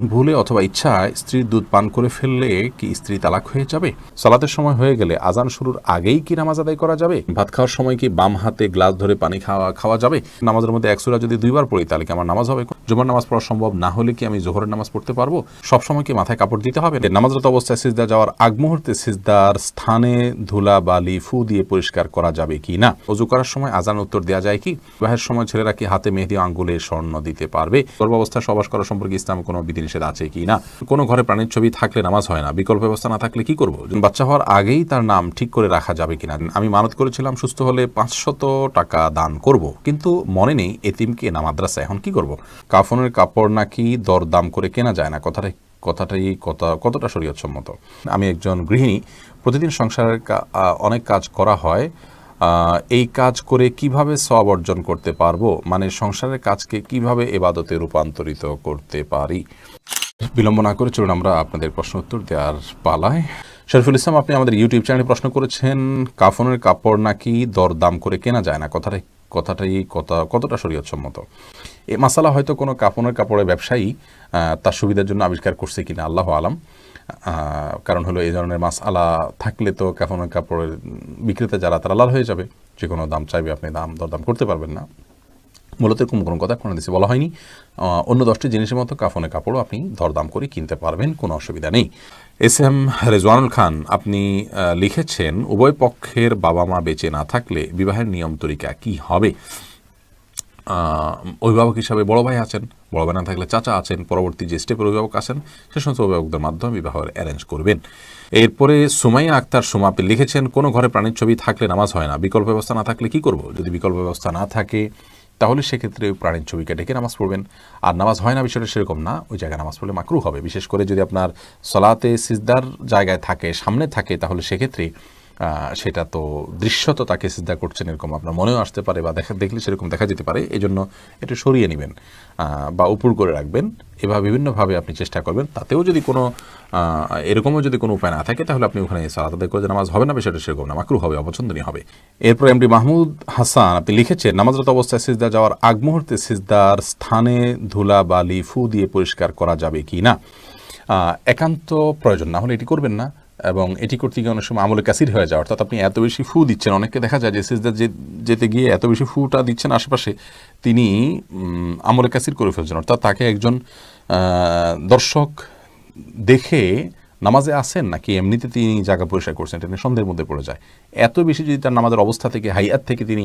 ভুলে অথবা ইচ্ছায় স্ত্রীর দুধ পান করে ফেললে কি স্ত্রী তালাক হয়ে যাবে? সালাতের সময় হয়ে গেলে আজান শুরুর আগেই কি নামাজ আদায় করা যাবে? ভাত খাওয়ার সময় কি বাম হাতে গ্লাস ধরে পানি খাওয়া খাওয়া যাবে? নামাজের মধ্যে একসুরা যদি দুইবার পড়ি, তাহলে কি আমার নামাজ হবে? জুমার নামাজ পড়া সম্ভব না হলে কি আমি জোহরের নামাজ পড়তে পারব? সব সময় কি মাথায় কাপড় দিতে হবে? নামাজরত অবস্থায় সিজদা যাওয়ার আগ মুহূর্তে সিজদার স্থানে ধুলা, বালি, ফু দিয়ে পরিষ্কার করা যাবে কি না? অজু করার সময় আজান উত্তর দেওয়া যায় কি? বিবাহের সময় ছেলেরা কি হাতে মেহেদি আঙ্গুলে স্বর্ণ দিতে পারবে? গর্ভাবস্থায় সবাস করা সম্পর্কে ইসলামে কোনো বিধিনিষেধ আছে কি না? কোনো ঘরে প্রাণীর ছবি থাকলে নামাজ হয় না, বিকল্প ব্যবস্থা না থাকলে কি করব? বাচ্চা হওয়ার আগেই তার নাম ঠিক করে রাখা যাবে কিনা? আমি মানত করেছিলাম, সুস্থ হলে পাঁচশত টাকা দান করব, কিন্তু মনে নেই এতিমকে না মাদ্রাসা এখন কি করব? কাফনের কাপড় নাকি দর দাম করে কেনা যায় না? কথাটা কথাটাই কত কতটা শরীয়তসম্মত? আমি একজন গৃহিণী, প্রতিদিন সংসারের অনেক কাজ করা হয়। এই কাজ করে কীভাবে সব অর্জন করতে পারব? মানে সংসারের কাজকে কীভাবে এবাদতে রূপান্তরিত করতে পারি? বিলম্ব না করে চলুন আমরা আপনাদের প্রশ্ন উত্তর দেওয়ার পালায়। শরীফুল ইসলাম, আপনি আমাদের ইউটিউব চ্যানেলে প্রশ্ন করেছেন, কাফনের কাপড় নাকি দর দাম করে কেনা যায় না? কথাটা কথাটাই কথা, কতটা শরীয়তসম্মত? এ মাসালা হয়তো কোনো কাপনের কাপড়ের ব্যবসায়ী তার সুবিধার জন্য আবিষ্কার করছে কিনা, আল্লাহ আলাম। কারণ হলো এই ধরনের মাছ আলা থাকলে তো কাপনের কাপড়ের বিক্রেতা যারা, তারা লাল হয়ে যাবে। যে কোনো দাম চাইবে, আপনি দাম, দরদাম করতে পারবেন না। মূলত এরকম কোনো কথা কোনো দেশে বলা হয়নি। অন্য দশটি জিনিসের মতো কাফনে কাপড়ও আপনি দরদাম করে কিনতে পারবেন, কোনো অসুবিধা নেই। এস এম রেজওয়ানুল খান, আপনি লিখেছেন, উভয় পক্ষের বাবা মা বেঁচে না থাকলে বিবাহের নিয়ম তরিকা কি হবে? অভিভাবক হিসাবে বড় ভাই আছেন, বড় ভাই না থাকলে চাচা আছেন, পরবর্তী যে স্টেপের অভিভাবক আছেন, সে সমস্ত অভিভাবকদের মাধ্যমে বিবাহের অ্যারেঞ্জ করবেন। এরপরে সুমাইয়া আক্তার সুমা লিখেছেন, কোনো ঘরে প্রাণীর ছবি থাকলে নামাজ হয় না, বিকল্প ব্যবস্থা না থাকলে কি করব? যদি বিকল্প ব্যবস্থা না থাকে, তাহলে সেক্ষেত্রে ওই প্রাণীর ছবিকে ডেকে নামাজ পড়বেন। আর নামাজ হয় না বিষয়টা সেরকম না, ওই জায়গায় নামাজ পড়লে মাকরু হবে। বিশেষ করে যদি আপনার সলাতে সিজদার জায়গায় থাকে, সামনে থাকে, তাহলে সেক্ষেত্রে সেটা তো দৃশ্যত তাকে সিদ্ধা করছেন এরকম আপনার মনেও আসতে পারে বা দেখা, দেখলে সেরকম দেখা যেতে পারে এই জন্য এটা সরিয়ে নেবেন বা উপর করে রাখবেন, এভাবে বিভিন্নভাবে আপনি চেষ্টা করবেন, তাতেও যদি কোনো এরকমও যদি কোনো উপায় না থাকে, তাহলে আপনি ওখানে সালাত আদায় করে নামাজ হবে না, বিষয়টা সেরকম না মাকরু হবে, অপছন্দনীয় হবে। এরপর এমডি মাহমুদ হাসান, আপনি লিখেছেন, নামাজরত অবস্থায় সিজদা যাওয়ার আগ মুহূর্তে সিজদার স্থানে ধুলা, বালি, ফু দিয়ে পরিষ্কার করা যাবে কি না? একান্ত প্রয়োজন, না হলে এটি করবেন না। এবং এটি করতে গিয়ে অনেক সময় আমলে কাসির হয়ে যায় অর্থাৎ আপনি এত বেশি ফু দিচ্ছেন। অনেককে দেখা যায় যে সিজদা যেতে গিয়ে এত বেশি ফুটা দিচ্ছেন আশেপাশে, তিনি আমলে কাসির করে ফেলছেন। অর্থাৎ তাকে একজন দর্শক দেখে নামাজে আসেন নাকি এমনিতে তিনি জায়গা পরিষ্কার করছেন, এটা সন্দেহের মধ্যে পড়ে যায়। এত বেশি যদি তার নামাজের অবস্থা থেকে, হাইয়াত থেকে তিনি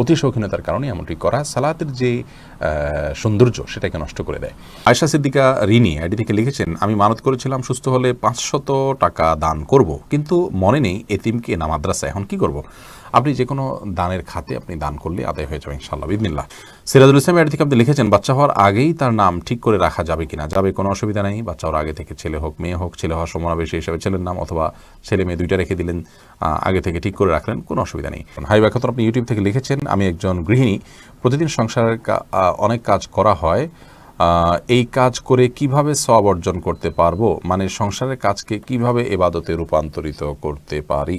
অতি শৌখিনতার কারণে এমনটি করা সালাতের যে সৌন্দর্য সেটাকে নষ্ট করে দেয়। আয়সা সিদ্দিকা রিনি আইডি থেকে লিখেছেন, আমি মানত করেছিলাম সুস্থ হলে পাঁচশত টাকা দান করব, কিন্তু মনে নেই এতিমকে না মাদ্রাসা এখন কি করব? আপনি যে কোনো দানের খাতে আপনি দান করলে আদায় হয়ে যাবে ইনশাল্লাহ বিদিনিল্লাহ সিরাজুল ইসলাম এর থেকে আপনি লিখেছেন, বাচ্চা হওয়ার আগেই তার নাম ঠিক করে রাখা যাবে কিনা? যাবে, কোনো অসুবিধা নেই। বাচ্চা হওয়ার আগে থেকে ছেলে হোক, মেয়ে হোক, ছেলে হওয়ার সমাবেশী হিসাবে ছেলের নাম অথবা ছেলে মেয়ে দুইটা রেখে দিলেন আগে থেকে ঠিক করে রাখলেন, কোনো অসুবিধা নেই। হাই ব্যাখ্যাত আপনি ইউটিউব থেকে লিখেছেন, আমি একজন গৃহিণী, প্রতিদিন সংসারের অনেক কাজ করা হয় এই কাজ করে কীভাবে সব অর্জন করতে পারব? মানে সংসারের কাজকে কীভাবে এবাদতে রূপান্তরিত করতে পারি?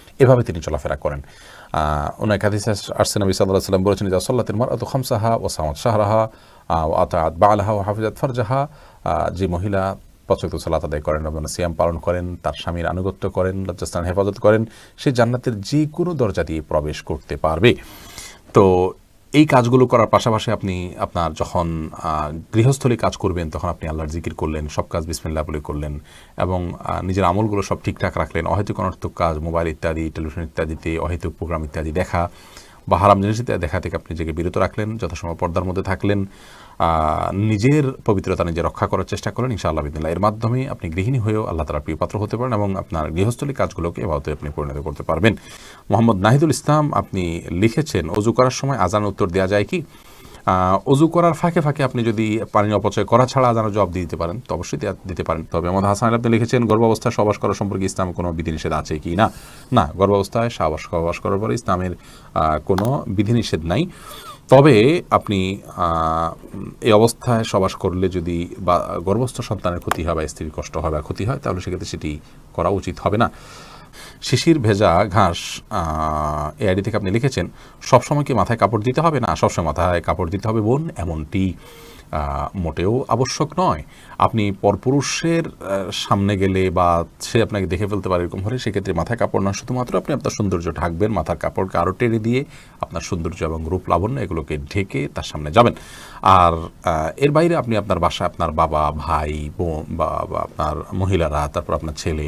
এভাবে তিনি চলাফেরা করেন। ওনার হাদিস আসছে নবী সাল্লাহ সাল্লাম বলেছেন যে সল্লাতের মার অত খামসাহা ও সামদ শাহরাহা ও আতাত বা আলাহা ও হাফিজাত ফরজাহা। যে মহিলা পছন্দ সালাত আদায় করেন রমজান সিয়াম পালন করেন, তার স্বামীর আনুগত্য করেন, লজ্জাস্থান হেফাজত করেন, সে জান্নাতের যে কোনো দরজা দিয়ে প্রবেশ করতে পারবে। তো এই কাজগুলো করার পাশাপাশি আপনি আপনার যখন গৃহস্থলী কাজ করবেন, তখন আপনি আল্লাহর জিকির করলেন, সব কাজ বিসমিল্লা বলে করলেন এবং নিজের আমলগুলো সব ঠিকঠাক রাখলেন। অহেতুক অনর্থক কাজ, মোবাইল ইত্যাদি, টেলিভিশন ইত্যাদিতে অহেতুক প্রোগ্রাম ইত্যাদি দেখা। বা হারাম জিনিস দেখা থেকে আপনি নিজেকে বিরত রাখলেন, যথাসময় পর্দার মধ্যে থাকলেন নিজের পবিত্রতা নিজে রক্ষা করার চেষ্টা করলেন, ইনশাআল্লাহ বিদিল্লা এর মাধ্যমে আপনি গৃহিণী হয়েও আল্লাহ তালার প্রিয়পাত্র হতে পারেন এবং আপনার গৃহস্থলী কাজগুলোকে এভাবে আপনি পরিণত করতে পারবেন। মোহাম্মদ নাহিদুল ইসলাম, আপনি লিখেছেন, অজু করার সময় আজান উত্তর দেওয়া যায় কি? অজু করার ফাঁকে ফাঁকে আপনি যদি পানি অপচয় করা ছাড়া আজানের জবাব দিতে পারেন, তো অবশ্যই দিতে পারেন। তবে আমাদের হাসান আপনি লিখেছেন গর্ভাবস্থায় সবাস করা সম্পর্কে ইসলাম কোনো বিধিনিষেধ আছে কি না? না, গর্ভাবস্থায় সাবাস সবাস করার পরে ইসলামের কোনো বিধিনিষেধ নাই। তবে আপনি এই অবস্থায় সবাস করলে যদি বা গর্ভস্থ সন্তানের ক্ষতি হয় বা স্ত্রীর কষ্ট হয় বা ক্ষতি হয়, তাহলে সেক্ষেত্রে সেটি করা উচিত হবে না। শিশির ভেজা ঘাস এ আইডি থেকে আপনি লিখেছেন, সবসময় কি মাথায় কাপড় দিতে হবে? না, সবসময় মাথায় কাপড় দিতে হবে বোন, এমনটি মোটেও আবশ্যক নয়। আপনি পরপুরুষের সামনে গেলে বা সে আপনাকে দেখে ফেলতে পারে এরকম হলে সেক্ষেত্রে মাথায় কাপড় না শুধুমাত্র আপনি আপনার সৌন্দর্য ঢাকবেন, মাথার কাপড়কে আরও টেনে দিয়ে আপনার সৌন্দর্য এবং রূপ লাবণ্য এগুলোকে ঢেকে তার সামনে যাবেন। আর এর বাইরে আপনি আপনার বাসায় আপনার বাবা, ভাই, বোন বা আপনার মহিলারা, তারপর আপনার ছেলে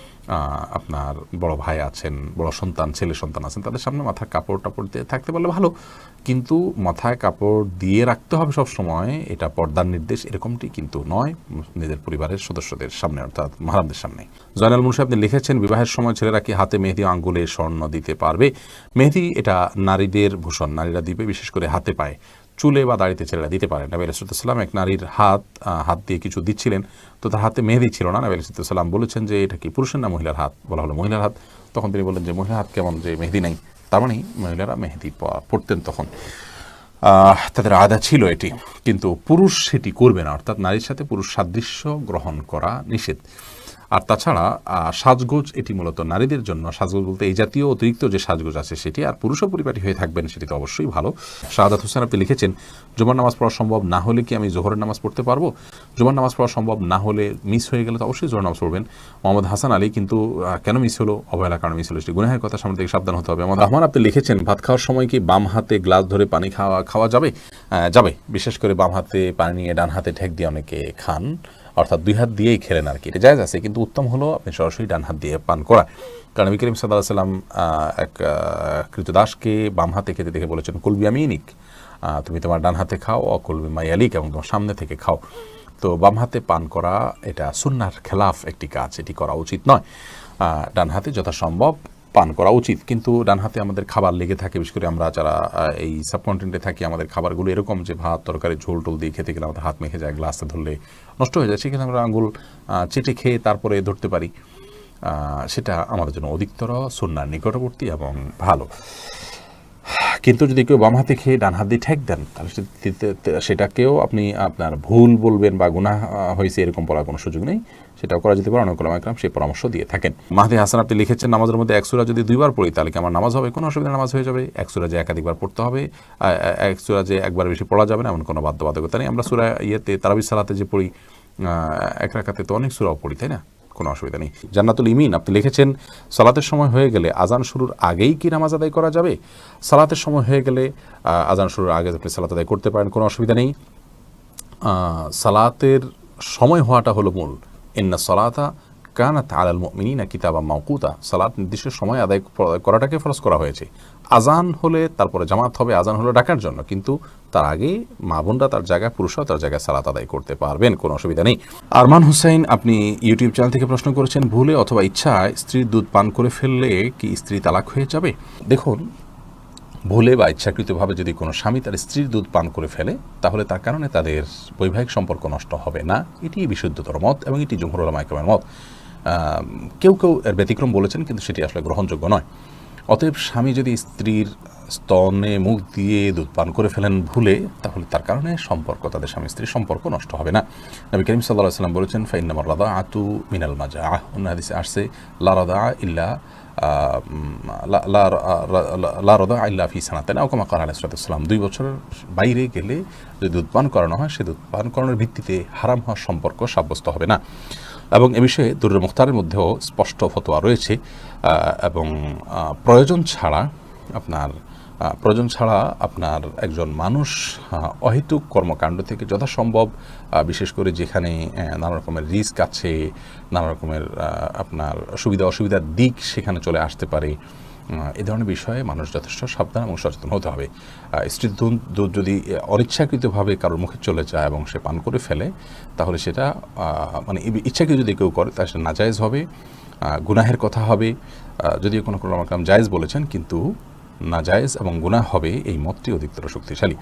আপনার বড় ভাই আছেন, বড় সন্তান, ছেলে সন্তান আছেন, তাদের সামনে মাথার কাপড় টাপড় দিয়ে থাকতে পারলে ভালো। কিন্তু মাথায় কাপড় দিয়ে রাখতে হবে সব সময় এটা পর্দার নির্দেশ, এরকমটি কিন্তু নয় নিজের পরিবারের সদস্যদের সামনে, অর্থাৎ মাহারামদের সামনে। জয়নাল মুন্সি, আপনি লিখেছেন, বিবাহের সময় ছেলেরা কি হাতে মেহেদি আঙ্গুলে স্বর্ণ দিতে পারবে? মেহেদি এটা নারীদের ভূষণ, নারীরা দিবে, বিশেষ করে হাতে পায়। চুলে বা দাড়িতে ছেলেরা দিতে পারে। নবী আলাইসালাম এক নারীর হাত হাত দিয়ে কিছু দিচ্ছিলেন, তো তার হাতে মেহেদি ছিল না। নবী আলাইসালাম বলেছেন যে, এটা কি পুরুষের না মহিলার হাত? বলা হলো মহিলার হাত। তখন তিনি বললেন যে, মহিলার হাত কেমন যে মেহেদি নেই? তার মানে মহিলারা মেহেদি পড়তেন তখন। তাদের আদা ছিল এটি, কিন্তু পুরুষ সেটি করবে না। অর্থাৎ নারীর সাথে পুরুষ সাদৃশ্য গ্রহণ করা নিষেধ। আর তাছাড়া সাজগোজ এটি মূলত নারীদের জন্য। সাজগোজ বলতে এই জাতীয় অতিরিক্ত যে সাজগোজ আছে সেটি আর পুরুষও পরিপাটি হয়ে থাকবেন সেটি তো অবশ্যই ভালো। শাহাদাত হোসেন আপনি লিখেছেন, জুমার নামাজ পড়া সম্ভব না হলে কি আমি জোহরের নামাজ পড়তে পারব? জুমার নামাজ পড়া সম্ভব না হলে মিস হয়ে গেলে তো অবশ্যই জোহর নামাজ পড়বেন। মোহাম্মদ হাসান আলী কিন্তু কেন মিস হলো? অবহেলা কারণে মিস হলো। সেটি গুনাহের কথা সামনে থেকে সাবধান হতে হবে। মোহাম্মদ রহমান আপনি লিখেছেন ভাত খাওয়ার সময় কি বাম হাতে গ্লাস ধরে পানি খাওয়া খাওয়া যাবে? যাবে। বিশেষ করে বাম হাতে পানি নিয়ে ডান হাতে ঠেক দিয়ে অনেকে খান। অর্থাৎ দুই হাত দিয়েই খেলেন আর কি। এটা জায়জ আছে কিন্তু উত্তম হলো আপনি সরাসরি ডান হাত দিয়ে পান করা। কারণ নবী করিম সাল্লাহ সাল্লাম এক কৃতদাসকে বাম হাতে খেতে দেখে বলেছেন কুলবি আহ, তুমি তোমার ডান হাতে খাও অকুলবি মাইয়ালিক এবং তোমার সামনে থেকে খাও। তো বাম হাতে পান করা, এটা সুন্নার খেলাফ একটি কাজ, এটি করা উচিত নয়। ডান হাতে যথাসম্ভব পান করা উচিত, কিন্তু ডান হাতে আমাদের খাবার লেগে থাকে, বিশেষ করে আমরা যারা এই সাবকন্টিনেন্টে থাকি, আমাদের খাবারগুলো এরকম যে ভাত, তরকারি, ঝোল টোল দিয়ে খেতে গেলে আমাদের হাত মেখে যায়, গ্লাসে ধরলে নষ্ট হয়ে যায়, সেখানে আমরা আঙুল চেটে খেয়ে তারপরে ধরতে পারি। সেটা আমাদের জন্য অধিকতর সন্ন্যার নিকটবর্তী এবং ভালো। কিন্তু যদি কেউ বাম হাতে খেয়ে ডান হাত দিয়ে ঠেক দেন তাহলে সেটাকেও আপনি আপনার ভুল বলবেন বা আহ, হয়েছে এরকম বলার কোনো সুযোগ নেই। সেটাও করা যেতে পারে। অনেক একরাম সেই পরামর্শ দিয়ে থাকেন। মাহদি হাসান আপনি লিখেছেন নামাজের মধ্যে এক সুরা যদি দুইবার পড়ি তাহলে কি আমার নামাজ হবে? কোনো অসুবিধা নামাজ হয়ে যাবে। এক সুরা যে একাধিকবার পড়তে হবে আহ, এক সুরা যে একবার বেশি পড়া যাবে না এমন কোনো বাধ্যবাধকতা নেই। আমরা সুরা ইয়েতে তারাবি সালাতে যে পড়ি এক রাখাতে তো অনেক সুরাও পড়ি তাই না? কোনো অসুবিধা নেই। জান্নাতুল ইমিন, আপনি লিখেছেন, সালাতের সময় হয়ে গেলে আজান শুরুর আগেই কি নামাজ আদায় করা যাবে? সালাতের সময় হয়ে গেলে আজান শুরুর আগে আপনি সালাত আদায় করতে পারেন, কোনো অসুবিধা নেই। সালাতের সময় হওয়াটা হলো মূল। ইন্না সলাতা কানাত আলাল মুমিনিনা কিতাবা মাওকুতা। সালাত নির্দিষ্ট সময় আদায় করাটাকে ফরজ করা হয়েছে। আজান হলে তারপরে জামাত হবে, আজান হলো ডাকার জন্য। কিন্তু তার আগে মা বোনরা তার জায়গায়, পুরুষরাও তার জায়গায় সালাত আদায় করতে পারবেন, কোনো অসুবিধা নেই। আরমান হুসাইন, আপনি ইউটিউব চ্যানেল থেকে প্রশ্ন করেছেন, ভুলে অথবা ইচ্ছায় স্ত্রীর দুধ পান করে ফেললে কি স্ত্রী তালাক হয়ে যাবে? দেখুন, ভুলে বা ইচ্ছাকৃতভাবে যদি কোনো স্বামী তার স্ত্রীর দুধ পান করে ফেলে, তাহলে তার কারণে তাদের বৈবাহিক সম্পর্ক নষ্ট হবে না। এটি বিশুদ্ধতর মত এবং এটি জমহুর মাইকমের মত। কেউ কেউ এর ব্যতিক্রম বলেছেন, কিন্তু সেটি আসলে গ্রহণযোগ্য নয়। অতএব স্বামী যদি স্ত্রীর স্তনে মুখ দিয়ে দুধ পান করে ফেলেন ভুলে, তাহলে তার কারণে সম্পর্ক, তাদের স্বামী স্ত্রীর সম্পর্ক নষ্ট হবে না। নবী করিম সাল্লাহ সাল্লাম বলেছেন ফাইনামার রাদা আতু মিনাল মাজা আহ অন্য হাদিসে আসছে, লা রাদা ইল্লা লারদা আল্লাহ ফি সানাতেন। ওকমা কার আলাইসালাম দুই বছরের বাইরে গেলে যদি দুধ পান করানো হয়, সে দুধ পান করানোর ভিত্তিতে হারাম হওয়ার সম্পর্ক সাব্যস্ত হবে না। এবং এ বিষয়ে দুর মুখতারের মধ্যেও স্পষ্ট ফতোয়া রয়েছে এবং প্রয়োজন ছাড়া আপনার প্রয়োজন ছাড়া আপনার একজন মানুষ অহেতুক কর্মকাণ্ড থেকে যথাসম্ভব বিশেষ করে যেখানে নানা রকমের রিস্ক আছে, নানা রকমের আপনার সুবিধা অসুবিধার দিক সেখানে চলে আসতে পারে। এ ধরনের বিষয়ে মানুষ যথেষ্ট সাবধান এবং সচেতন হতে হবে। স্ত্রীর দুধ যদি অনিচ্ছাকৃতভাবে কারোর মুখে চলে যায় এবং সে পান করে ফেলে, তাহলে সেটা মানে ইচ্ছাকৃত যদি কেউ করে, তাহলে সেটা নাজায়জ হবে গুনাহের কথা হবে। যদিও কোনো কোনো জায়েজ বলেছেন, কিন্তু নাজায়েজ এবং গুনাহ হবে এই মতটি অধিকতর শক্তিশালী।